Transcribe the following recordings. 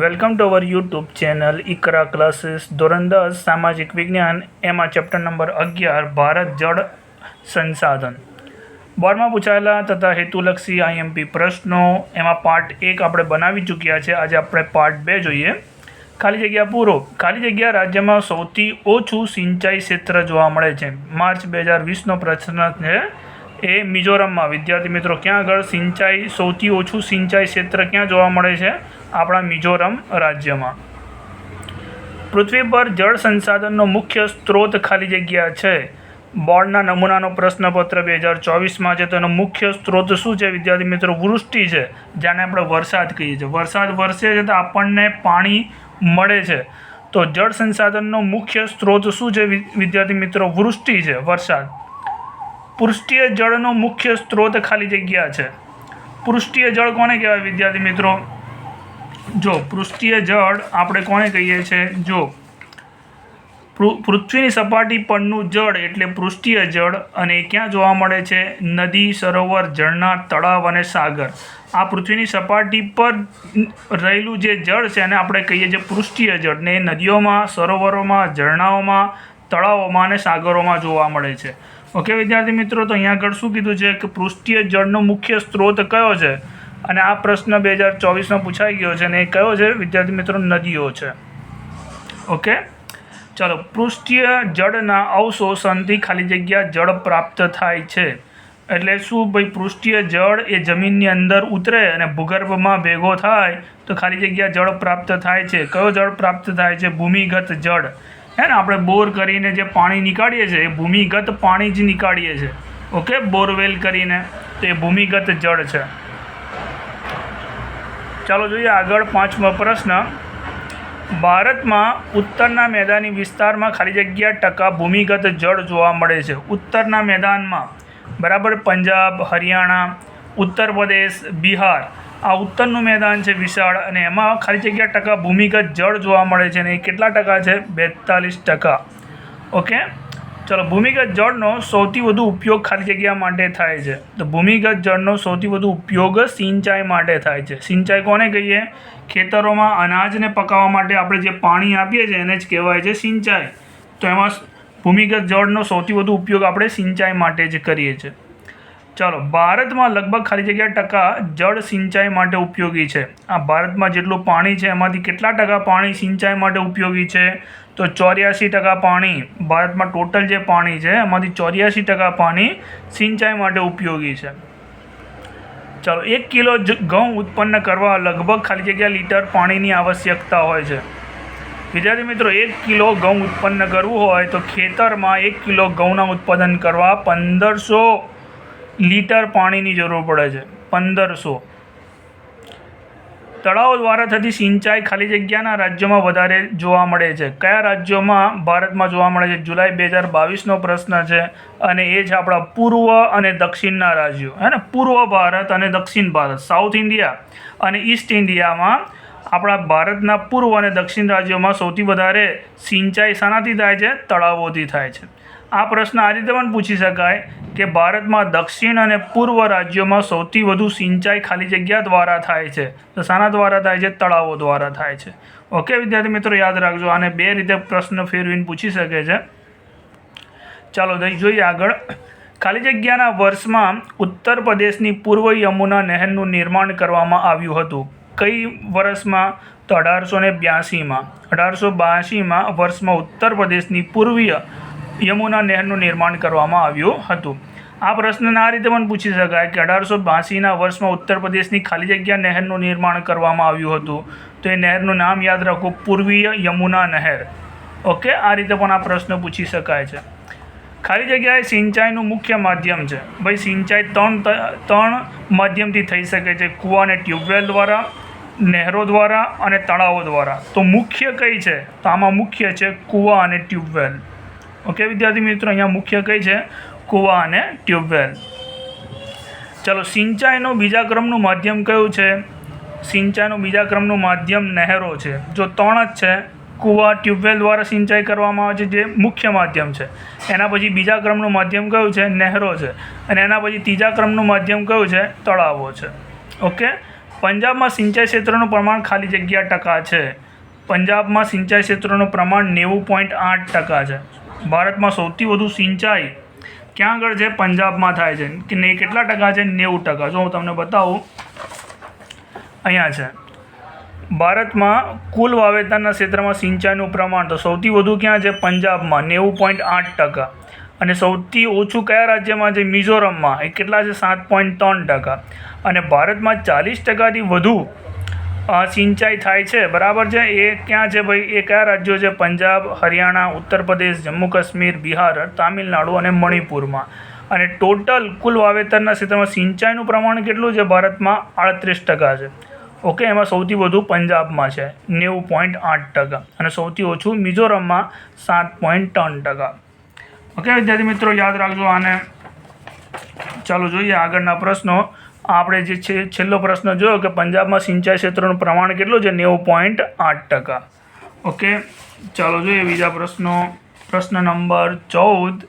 Welcome to our YouTube channel Iqra classes ધોરણ દસ સામાજિક વિજ્ઞાન એમાં ચેપ્ટર નંબર અગિયાર ભારત જળ સંસાધન બોર્ડમાં પૂછાયેલા તથા હેતુલક્ષી આઈએમપી પ્રશ્નો, એમાં પાર્ટ એક આપણે બનાવી ચૂક્યા છે. આજે આપણે પાર્ટ બે જોઈએ. ખાલી જગ્યા પૂરો. ખાલી જગ્યા રાજ્યમાં સૌથી ઓછું સિંચાઈ ક્ષેત્ર જોવા મળે છે. માર્ચ બે હજાર વીસનો પ્રશ્ન છે. એ મિઝોરમમાં. વિદ્યાર્થી મિત્રો, ક્યાં આગળ સિંચાઈ, સૌથી ઓછું સિંચાઈ ક્ષેત્ર ક્યાં જોવા મળે છે? આપણા મિઝોરમ રાજ્યમાં. પૃથ્વી પર જળ સંસાધનનો મુખ્ય સ્ત્રોત ખાલી જગ્યા છે. બોર્ડના નમૂનાનો પ્રશ્નપત્ર બે હજાર ચોવીસમાં છે. તેનો મુખ્ય સ્ત્રોત શું છે? વિદ્યાર્થી મિત્રો, વૃષ્ટિ છે. જેને આપણે વરસાદ કહીએ છીએ. વરસાદ વરસે છે તો આપણને પાણી મળે છે. તો જળ સંસાધનનો મુખ્ય સ્ત્રોત શું છે? વિદ્યાર્થી મિત્રો, વૃષ્ટિ છે. વરસાદ. પૃષ્ઠીય જળનો મુખ્ય સ્ત્રોત ખાલી જગ્યા છે. પૃષ્ઠીય જળ કોને કહેવાય? વિદ્યાર્થી મિત્રો જો, પૃષ્ઠીય જળ આપણે કોને કહીએ છીએ જો પૃથ્વીની સપાટી પરનું જળ એટલે પૃષ્ઠીય જળ અને ક્યાં જોવા મળે છે? નદી, સરોવર, ઝરણા, તળાવ અને સાગર. આ પૃથ્વીની સપાટી પર રહેલું જે જળ છે એને આપણે કહીએ છીએ પૃષ્ઠીય જળ ને નદીઓમાં, સરોવરોમાં, ઝરણાઓમાં, તળાવોમાં અને સાગરોમાં જોવા મળે છે. ઓકે, વિદ્યાર્થી મિત્રો, તો અહીંયા આગળ શું કીધું છે કે પૃષ્ઠીય જળનો મુખ્ય સ્ત્રોત કયો છે? અને આ પ્રશ્ન બે હજાર ચોવીસમાં પૂછાઈ ગયો છે અને એ કયો છે? વિદ્યાર્થી મિત્રો, નદીઓ છે. ઓકે? ચલો, પૃષ્ઠીય જળના અવશોષણથી ખાલી જગ્યા જળ પ્રાપ્ત થાય છે. એટલે શું ભાઈ, પૃષ્ઠીય જળ એ જમીનની અંદર ઉતરે અને ભૂગર્ભમાં ભેગો થાય તો ખાલી જગ્યા જળ પ્રાપ્ત થાય છે. કયો જળ પ્રાપ્ત થાય છે? ભૂમિગત જળ. હે ને, આપણે બોર કરીને જે પાણી નીકાળીએ છીએ, એ ભૂમિગત પાણી જ નીકાળીએ છીએ. ઓકે? બોરવેલ કરીને. તો એ ભૂમિગત જળ છે. ચાલો જોઈએ આગળ પાંચમો પ્રશ્ન. ભારતમાં ઉત્તરના મેદાની વિસ્તારમાં ખાલી જગ્યા ટકા ભૂમિગત જળ જોવા મળે છે. ઉત્તરના મેદાનમાં, બરાબર પંજાબ, હરિયાણા, ઉત્તર પ્રદેશ, બિહાર, આ ઉત્તરનું મેદાન છે વિશાળ અને એમાં ખાલી જગ્યા ટકા ભૂમિગત જળ જોવા મળે છે અને એ કેટલા ટકા છે? બેતાલીસ ટકા. ઓકે? ચલો, ભૂમિગત જળનો સૌથી વધુ ઉપયોગ ખાલી જગ્યા માટે થાય છે. તો ભૂમિગત જળનો સૌથી વધુ ઉપયોગ સિંચાઈ માટે થાય છે. સિંચાઈ કોને કહીએ? ખેતરોમાં અનાજને પકાવવા માટે આપણે જે પાણી આપીએ છીએ, એને જ કહેવાય છે સિંચાઈ. તો એમાં ભૂમિગત જળનો સૌથી વધુ ઉપયોગ આપણે સિંચાઈ માટે જ કરીએ છીએ. ચાલો, ભારતમાં લગભગ ખાલી જગ્યા ટકા જળ સિંચાઈ માટે ઉપયોગી છે. આ ભારતમાં જેટલું પાણી છે, એમાંથી કેટલા ટકા પાણી સિંચાઈ માટે ઉપયોગી છે? તો ચોર્યાસી ટકા પાણી, ભારતમાં ટોટલ જે પાણી છે, એમાંથી ચોર્યાસી ટકા પાણી સિંચાઈ માટે ઉપયોગી છે. ચાલો, એક કિલો ઘઉં ઉત્પન્ન કરવા લગભગ ખાલી જગ્યા લીટર પાણીની આવશ્યકતા હોય છે. વિદ્યાર્થી મિત્રો, એક કિલો ઘઉં ઉત્પન્ન કરવું હોય તો ખેતરમાં એક કિલો ઘઉંના ઉત્પાદન કરવા પંદરસો લીટર પાણીની જરૂર પડે છે, પંદરસો. તળાવો દ્વારા થતી સિંચાઈ ખાલી જગ્યાના રાજ્યોમાં વધારે જોવા મળે છે. કયા રાજ્યોમાં ભારતમાં જોવા મળે છે? જુલાઈ બે હજાર બાવીસનો પ્રશ્ન છે અને એ છે આપણા પૂર્વ અને દક્ષિણના રાજ્યો. હે ને? પૂર્વ ભારત અને દક્ષિણ ભારત, સાઉથ ઇન્ડિયા અને ઈસ્ટ ઇન્ડિયામાં આપણા ભારતના પૂર્વ અને દક્ષિણ રાજ્યોમાં સૌથી વધારે સિંચાઈ શાનાથી થાય છે, તળાવોથી થાય છે. આ પ્રશ્ન આ રીતે પણ પૂછી શકાય કે ભારતમાં દક્ષિણ અને પૂર્વ રાજ્યોમાં સૌથી વધુ સિંચાઈ ખાલી જગ્યા દ્વારા થાય છે. તો શાના દ્વારા થાય છે? તળાવો દ્વારા થાય છે. ઓકે વિદ્યાર્થી મિત્રો, યાદ રાખજો, આને બે રીતે પ્રશ્ન ફેરવીને પૂછી શકે છે. ચાલો જોઈએ આગળ. ખાલી જગ્યાના વર્ષમાં ઉત્તર પ્રદેશની પૂર્વ યમુના નહેરનું નિર્માણ કરવામાં આવ્યું હતું. કઈ વર્ષમાં? તો અઢારસો ને બ્યાસીમાં. અઢારસો બ્યાસીમાં વર્ષમાં ઉત્તર પ્રદેશની પૂર્વીય યમુના નહેરનું નિર્માણ કરવામાં આવ્યું હતું. આ પ્રશ્નને આ રીતે પણ પૂછી શકાય કે અઢારસો બ્યાસીના વર્ષમાં ઉત્તર પ્રદેશની ખાલી જગ્યા નહેરનું નિર્માણ કરવામાં આવ્યું હતું. તો એ નહેરનું નામ યાદ રાખો, પૂર્વીય યમુના નહેર. ઓકે? આ રીતે પણ આ પ્રશ્ન પૂછી શકાય છે. ખાલી જગ્યાએ સિંચાઈનું મુખ્ય માધ્યમ છે. ભાઈ, સિંચાઈ ત્રણ ત્રણ માધ્યમથી થઈ શકે છે. કૂવા અને ટ્યુબવેલ દ્વારા, નહેરો દ્વારા અને તળાવો દ્વારા. તો મુખ્ય કઈ છે? તો આમાં મુખ્ય છે કૂવા અને ટ્યુબવેલ. ઓકે, વિદ્યાર્થી મિત્રો, અહીંયા મુખ્ય કઈ છે? કૂવા અને ટ્યુબવેલ. ચલો, સિંચાઈનું બીજા ક્રમનું માધ્યમ કયું છે? સિંચાઈનું બીજા ક્રમનું માધ્યમ નહેરો છે. જો ત્રણ જ છે, કૂવા, ટ્યુબવેલ દ્વારા સિંચાઈ કરવામાં આવે છે, જે મુખ્ય માધ્યમ છે. એના પછી બીજા ક્રમનું માધ્યમ કયું છે? નહેરો છે. અને એના પછી ત્રીજા ક્રમનું માધ્યમ કયું છે? તળાવો છે. ઓકે? પંજાબમાં સિંચાઈ ક્ષેત્રનું પ્રમાણ ખાલી જગ્યા ટકા છે. પંજાબમાં સિંચાઈ ક્ષેત્રનું પ્રમાણ નેવું પોઈન્ટ આઠ ટકા છે. ભારતમાં સૌથી વધુ સિંચાઈ ક્યાં આગળ છે? પંજાબમાં થાય છે. કે ને કેટલા ટકા છે? નેવું ટકા. જો હું તમને બતાવું, અહીંયા છે. ભારતમાં કુલ વાવેતરના ક્ષેત્રમાં સિંચાઈનું પ્રમાણ તો સૌથી વધુ ક્યાં છે? પંજાબમાં નેવું પોઈન્ટ આઠ ટકા. અને સૌથી ઓછું કયા રાજ્યમાં છે? મિઝોરમમાં. એ કેટલા છે? સાત પોઈન્ટ ત્રણ ટકા. અને ભારતમાં ચાલીસ ટકાથી વધુ સિંચાઈ થાય છે. બરાબર છે? એ ક્યાં છે ભાઈ? એ કયા રાજ્યો છે? પંજાબ, હરિયાણા, ઉત્તર પ્રદેશ, જમ્મુ કાશ્મીર, બિહાર, તામિલનાડુ અને મણિપુરમાં. અને ટોટલ કુલ વાવેતરના ક્ષેત્રમાં સિંચાઈનું પ્રમાણ કેટલું છે ભારતમાં? આડત્રીસ ટકા છે. ઓકે, એમાં સૌથી વધુ પંજાબમાં છે. નેવું પોઈન્ટ આઠ ટકા. અને સૌથી ઓછું મિઝોરમમાં સાત પોઈન્ટ ત્રણ ટકા. ઓકે, વિદ્યાર્થી મિત્રો, યાદ રાખજો આને. ચાલો જોઈએ આગળના પ્રશ્નો. આપણે જે છે, છેલ્લો પ્રશ્ન જોયો કે પંજાબમાં સિંચાઈ ક્ષેત્રનું પ્રમાણ કેટલું છે? નેવું પોઈન્ટ આઠ ટકા. ઓકે, ચાલો જોઈએ બીજા પ્રશ્નો. પ્રશ્ન નંબર ચૌદ.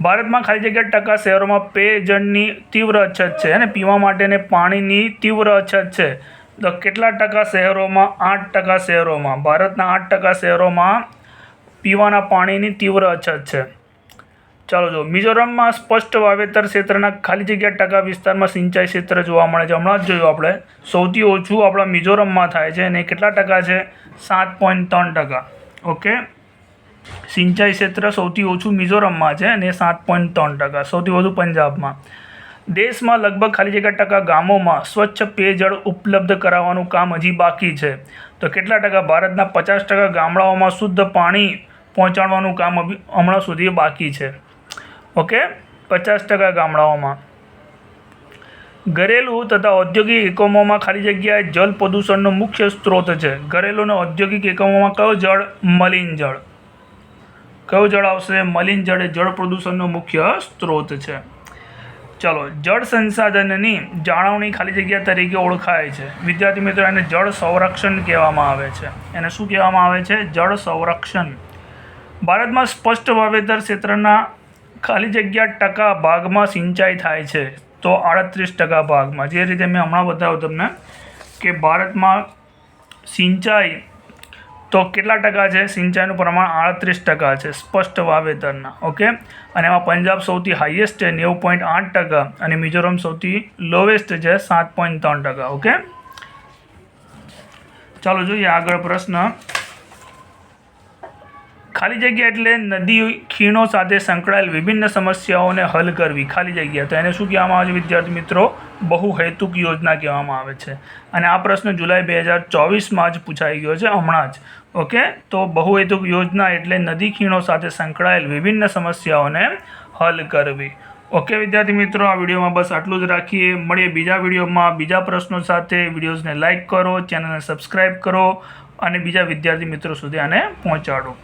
ભારતમાં ખાલી જગ્યા ટકા શહેરોમાં પેયજળની તીવ્ર અછત છે અને પીવા માટેને પાણીની તીવ્ર અછત છે. તો કેટલા ટકા શહેરોમાં? આઠ ટકા શહેરોમાં. ભારતના આઠ ટકા શહેરોમાં પીવાના પાણીની તીવ્ર અછત છે. ચાલો જો, મિઝોરમમાં સ્પષ્ટ વાવેતર ક્ષેત્રના ખાલી જગ્યા ટકા વિસ્તારમાં સિંચાઈ ક્ષેત્ર જોવા મળે છે. હમણાં જ જોયું આપણે, સૌથી ઓછું આપણા મિઝોરમમાં થાય છે અને કેટલા ટકા છે? સાત પોઈન્ટ ત્રણ ટકા. ઓકે? સિંચાઈ ક્ષેત્ર સૌથી ઓછું મિઝોરમમાં છે અને સાત પોઈન્ટ ત્રણ ટકા. સૌથી વધુ પંજાબમાં. દેશમાં લગભગ ખાલી જગ્યા ટકા ગામોમાં સ્વચ્છ પેયજળ ઉપલબ્ધ કરાવવાનું કામ હજી બાકી છે. તો કેટલા ટકા? ભારતના પચાસ ટકા ગામડાઓમાં શુદ્ધ પાણી પહોંચાડવાનું કામ હમણાં સુધી બાકી છે. ઓકે? પચાસ ટકા ગામડાઓમાં. ઘરેલું તથા ઔદ્યોગિક એકમોમાં ખાલી જગ્યાએ જળ પ્રદૂષણનો મુખ્ય સ્ત્રોત છે. ઘરેલું અને ઔદ્યોગિક એકમોમાં કયો જળ મલિન જળ? કયો જળ આવશે? મલિન જળ એ જળ પ્રદૂષણનો મુખ્ય સ્ત્રોત છે. ચાલો, જળ સંસાધનની જાળવણી ખાલી જગ્યા તરીકે ઓળખાય છે. વિદ્યાર્થી મિત્રો, એને જળ સંરક્ષણ કહેવામાં આવે છે. એને શું કહેવામાં આવે છે? જળ સંરક્ષણ. ભારતમાં સ્પષ્ટ વાવેતર ક્ષેત્રના ખાલી જગ્યા ટકા ભાગમાં સિંચાઈ થાય છે, તો આડત્રીસ ટકા ભાગમાં. જે રીતે મેં હમણાં બતાવ્યું તમને કે ભારતમાં સિંચાઈ તો કેટલા ટકા છે? સિંચાઈનું પ્રમાણ આડત્રીસ ટકા છે, સ્પષ્ટ વાવેતરના, ઓકે? અને એમાં પંજાબ સૌથી હાઈએસ્ટ છે, નેવું પોઈન્ટ આઠ ટકા. અને મિઝોરમ સૌથી લોવેસ્ટ છે, સાત પોઈન્ટ ત્રણ ટકા, ઓકે? ચાલો જોઈએ આગળ પ્રશ્ન. ખાલી જગ્યા એટલે નદી ખીણો સાથે સંકળાયેલ વિભિન્ન સમસ્યાઓને હલ કરવી, ખાલી જગ્યા. તો એને શું કહેવામાં આવે છે વિદ્યાર્થી મિત્રો? બહુહેતુક યોજના કહેવામાં આવે છે. અને આ પ્રશ્ન જુલાઈ બે હજાર ચોવીસમાં જ પૂછાઈ ગયો છે હમણાં જ. ઓકે? તો બહુહેતુક યોજના એટલે નદી ખીણો સાથે સંકળાયેલ વિભિન્ન સમસ્યાઓને હલ કરવી. ઓકે વિદ્યાર્થી મિત્રો, આ વિડીયોમાં બસ આટલું જ રાખીએ. મળીએ બીજા વિડીયોમાં. બીજા પ્રશ્નો સાથે વિડીયોઝને લાઇક કરો, ચેનલને સબસ્ક્રાઈબ કરો અને બીજા વિદ્યાર્થી મિત્રો સુધી આને પહોંચાડો.